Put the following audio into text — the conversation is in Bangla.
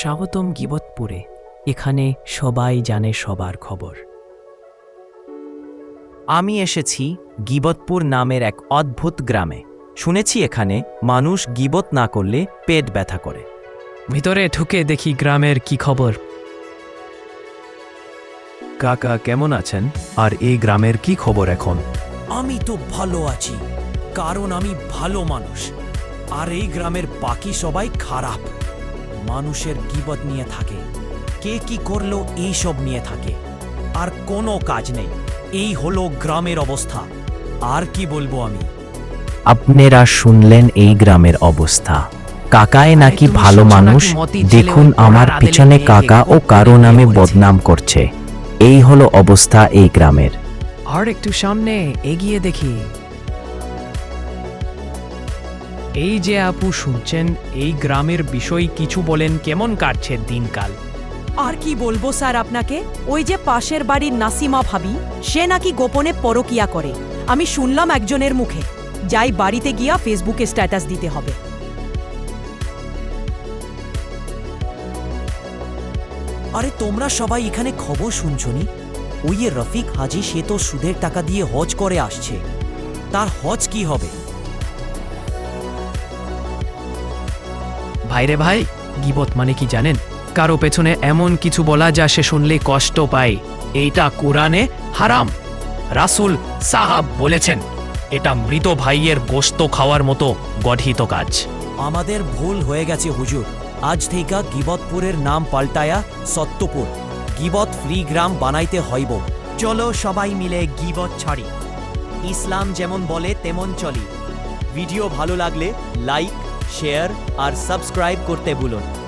স্বাগতম গিবতপুরে এখানে সবাই জানে সবার খবর। আমি এসেছি গিবতপুর নামের এক অদ্ভুত গ্রামে। শুনেছি এখানে মানুষ গিবত না করলে পেট ব্যথা করে। ভিতরে ঢুকে দেখি গ্রামের কি খবর। কাকা কেমন আছেন? আর এই গ্রামের কি খবর এখন? আমি তো ভালো আছি কারণ আমি ভালো মানুষ। আর এই গ্রামের বাকি সবাই খারাপ। মানুষের গিবত নিয়ে থাকে। কে কি করল এই সব নিয়ে থাকে। আর কোনো কাজ নেই। এই হলো গ্রামের অবস্থা। আর কি বলব আমি? আপনারা শুনলেন এই গ্রামের অবস্থা। কাকায় নাকি ভালো মানুষ? দেখুন আমার পিছনে কাকা ও কারও নামে বদনাম করছে। এই হলো অবস্থা এই গ্রামের। আর একটু সামনে এগিয়ে দেখি। এই যে আপু শুনছেন, এই গ্রামের বিষয় কিছু বলেন কেমন কাটছে দিনকাল? আর কি বলব স্যার আপনাকে? ওই যে পাশের বাড়ির নাসিমা ভাবি, সে নাকি গোপনে পরকিয়া করে। আমি শুনলাম একজনের মুখে, যাই বাড়িতে গিয়া ফেসবুকে স্ট্যাটাস দিতে হবে। আরে তোমরা সবাই এখানে খবর শুনছনি? ওই রফিক হাজি, সে তো সুদের টাকা দিয়ে হজ করে আসছে। তার হজ কি হবে? ভাইরে ভাই, গিবত মানে কি জানেন? কারও পেছনে এমন কিছু বলা যা সে শুনলে কষ্ট পায়। এইটা কোরআনে হারাম। রাসূল সাহাব বলেছেন, এটা মৃত ভাইয়ের গোস্ত খাওয়ার মতো গঠিত কাজ। আমাদের ভুল হয়ে গেছে হুজুর। আজ থেকে গিবতপুরের নাম পাল্টায়া সত্যপুর। গিবত ফ্রি গ্রাম বানাইতে হইব। চলো সবাই মিলে গিবত ছাড়ি। ইসলাম যেমন বলে তেমন চলি। ভিডিও ভালো লাগলে লাইক শেয়ার আর সাবস্ক্রাইব করতে ভুলুন।